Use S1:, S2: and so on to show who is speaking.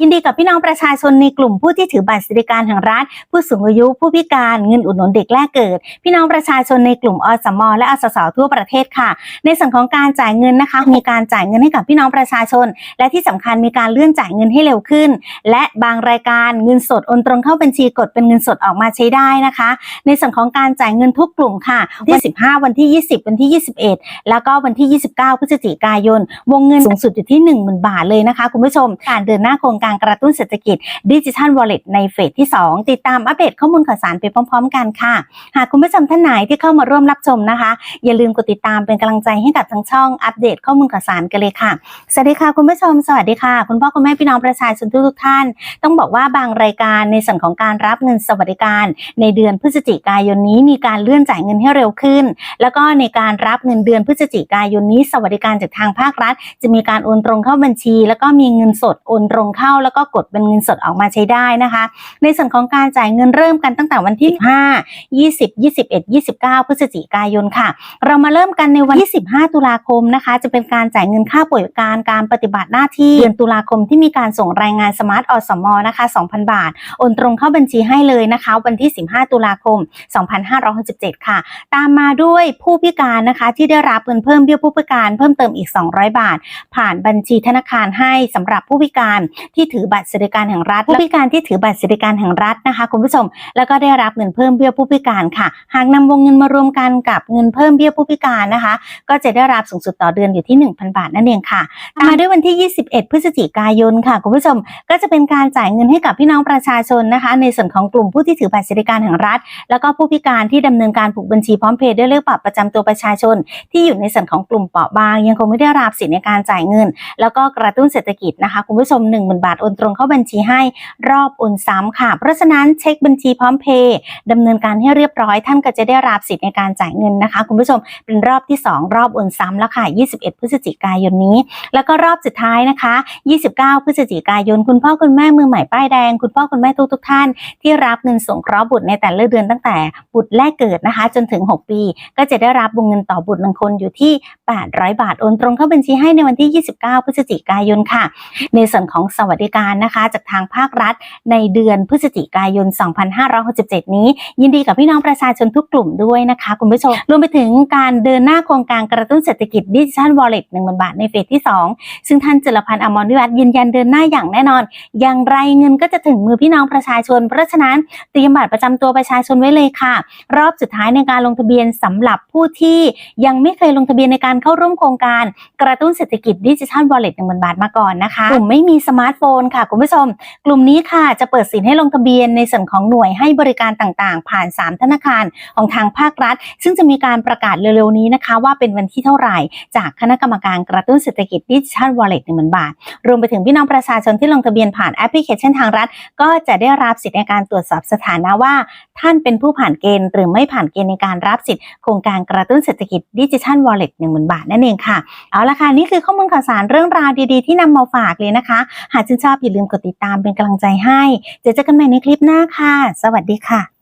S1: ยินดีกับพี่น้องประชาชนในกลุ่มผู้ที่ถือบัตรสวัสดิการแห่งรัฐ ผู้สูงอายุผู้พิการเงินอุดหนุนเด็กแรกเกิด พี่น้องประชาชนในกลุ่มอสมและอสสทั่วประเทศค่ะ ในส่วนของการจ่ายเงินนะคะ มีการจ่ายเงินให้กับพี่น้องประชาชน และที่สำคัญมีการเลื่อนจ่ายเงินให้เร็วขึ้น และบางรายการเงินสดโอนตรงเข้าบัญชีกดเป็นเงินสดออกมาใช้ได้นะคะ ในส่วนของการจ่ายเงินทุกกลุ่มค่ะที่15 วันที่ 20 วันที่ 21 แล้วก็วันที่ 29 พฤศจิกายน วงเงินสูงสุดอยู่ที่ 10,000 บาทเลยนะคะ คุณผู้ชมการเดินหน้าโครงการการกระตุ้นเศรษฐกิจดิจิทัลวอลเล็ตในเฟสที่ 2 ติดตามอัปเดตข้อมูลข่าวสารไปพร้อม ๆ กันค่ะ หากคุณผู้ชมท่านไหนที่เข้ามาร่วมรับชมนะคะ อย่าลืมกดติดตามเป็นกำลังใจให้กับทั้งช่องอัปเดตข้อมูลข่าวสารกันเลยค่ะ สวัสดีค่ะคุณผู้ชม สวัสดีค่ะ คุณพ่อคุณแม่พี่น้องประชาชนทุกท่าน ต้องบอกว่าบางรายการในส่วนของการรับเงินสวัสดิการ ในเดือนพฤศจิกายนนี้มีการเลื่อนจ่ายเงินให้เร็วขึ้น แล้วก็ในการรับเงินเดือนพฤศจิกายนนี้ สวัสดิการจากทางภาครัฐ จะมีการโอนตรงเข้าบัญชี แล้วก็มีเงินสดโอนตรงเข้าแล้วก็กดเป็นเงินสดออกมาใช้ได้นะคะ ในส่วนของการจ่ายเงินเริ่มกันตั้งแต่วันที่ 5 20 21 29 พฤศจิกายนค่ะ เรามาเริ่มกันในวันที่ 15 ตุลาคมนะคะ จะเป็นการจ่ายเงินค่าป่วยการการปฏิบัติหน้าที่เดือนตุลาคมที่มีการส่งรายงานสมาร์ทอสมนะคะ 2,000 บาท โอนตรงเข้าบัญชีให้เลยนะคะ วันที่ 15 ตุลาคม 2567 ค่ะ ตามมาด้วยผู้พิการนะคะที่ได้รับเงินเพิ่มเบี้ยผู้พิการเพิ่มเติมอีก 200 บาท ผ่านบัญชีธนาคารให้สำหรับผู้พิการที่ถือบัตรสวัสดิการแห่งรัฐผู้พิการที่ถือบัตรสวัสดิการแห่งรัฐนะคะคุณผู้ชม แล้วก็ได้รับเงินเพิ่มเบี้ยผู้พิการค่ะ หากนำวงเงินมารวมกันกับเงินเพิ่มเบี้ยผู้พิการนะคะ ก็จะได้รับสูงสุดต่อเดือนอยู่ที่ 1,000 บาทนั่นเองค่ะตามมาด้วยวันที่ 21 พฤศจิกายนค่ะคุณผู้ชม ก็จะเป็นการจ่ายเงินให้กับพี่น้องประชาชนนะคะ ในส่วนของกลุ่มผู้ที่ถือบัตรสวัสดิการแห่งรัฐ แล้วก็ผู้พิการที่ดำเนินการผูกบัญชีพร้อมเพย์ด้วยเลขบัตรประจำตัวประชาชน ที่อยู่ในส่วนของกลุ่มเปราะบาง ยังคงไม่ได้รับสิทธิในการจ่ายเงิน แล้วก็กระตุ้นเศรษฐกิจนะคะคุณผู้ชม1,000 บาทโอนตรงเข้าบัญชีให้รอบโอนซ้ำค่ะ เพราะฉะนั้นเช็คบัญชีพร้อมเพย์ดำเนินการให้เรียบร้อยท่านก็จะได้รับสิทธิในการจ่ายเงินนะคะ คุณผู้ชมเป็นรอบที่ 2 รอบโอนซ้ำแล้วค่ะ 21 พฤศจิกายนนี้ แล้วก็รอบสุดท้ายนะคะ 29 พฤศจิกายน คุณพ่อคุณแม่มือใหม่ป้ายแดง คุณพ่อคุณแม่ทุกทุกๆท่าน ที่รับเงินสงเคราะห์บุตรในแต่ละเดือนตั้งแต่บุตรแรกเกิดนะคะ จนถึง 6 ปี ก็จะได้รับวงเงินต่อบุตรหนึ่งคนอยู่ที่ 800 บาทโอนตรงเข้าบัญชีให้ในวันที่ 29 พฤศจิกายนค่ะ ในส่วนของสวัสดิการนะคะ จากทางภาครัฐในเดือนพฤศจิกายน 2567 นี้ ยินดีกับพี่น้องประชาชนทุกกลุ่มด้วยนะคะคุณผู้ชม รวมไปถึงการเดินหน้าโครงการกระตุ้นเศรษฐกิจดิจิทัลวอลเล็ต1 0,000บาทในเฟสที่ 2 ซึ่งท่านจุลพันธ์อมรวิวัฒน์ยืนยันเดินหน้าอย่างแน่นอน อย่างไรเงินก็จะถึงมือพี่น้องประชาชน เพราะฉะนั้นเตรียมบัตรประจำตัวประชาชนไว้เลยค่ะ รอบสุดท้ายในการลงทะเบียนสำหรับผู้ที่ยังไม่เคยลงทะเบียนในการเข้าร่วมโครงการ กระตุ้นเศรษฐกิจดิจิทัลวอลเล็ตหนึ่งบาทมาก่อนนะคะกลุ่มไม่มีสมาร์ทโฟนค่ะคุณผู้ชม กลุ่มนี้ค่ะจะเปิดสินให้ลงทะเบียนในส่วนของหน่วยให้บริการต่างๆ ผ่าน 3 ธนาคารของทางภาครัฐ ซึ่งจะมีการประกาศเร็วๆนี้นะคะ ว่าเป็นวันที่เท่าไหร่ จากคณะกรรมการกระตุ้นเศรษฐกิจดิจิทัลวอลเล็ตหนึ่งหมื่นบาท รวมไปถึงพี่น้องประชาชนที่ลงทะเบียนผ่านแอปพลิเคชันทางรัฐ ก็จะได้รับสิทธิในการตรวจสอบสถานะว่า ท่านเป็นผู้ผ่านเกณฑ์ หรือไม่ผ่านเกณฑ์ในการรับสิทธิโครงการกระตุ้นเศรษฐกิจดิจิทัลวอลเล็ตหนึ่งหมื่นบาทนั่นเองค่ะเอาละค่ะนี่คือข้อมูลข่าวสารเรื่องราวดีๆ ที่นำมาฝากเลยนะคะ หากชื่นชอบอย่าลืมกดติดตามเป็นกำลังใจให้ เจอกันใหม่ในคลิปหน้าค่ะ สวัสดีค่ะ